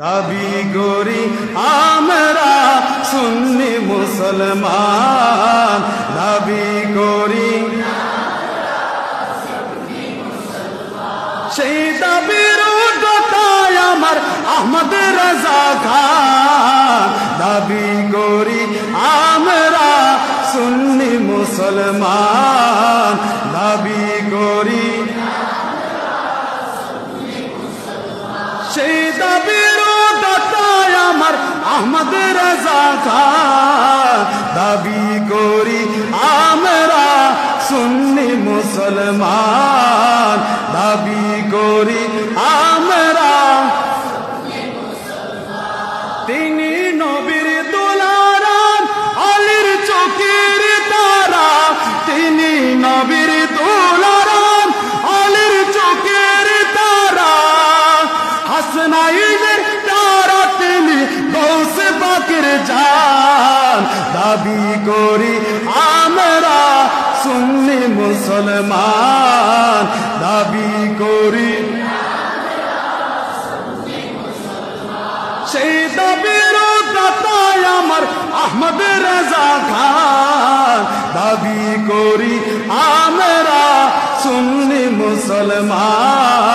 দাবি করি, আমরা সুন্নি মুসলমান। দাবি করি, সেই দাবির উদ্যতায় আমার আহমদ রাজা খান। দাবি করি, আমরা সুন্নি মুসলমান। দাবি করি, সেই দাবির রাজা খান দাবি করি আমরা সুন্নি মুসলমান। মুসলমান দাবি করি। সেই দাবির আমার আহমদ রাজা খান। দাবি করি আমরা সুন্নি মুসলমান।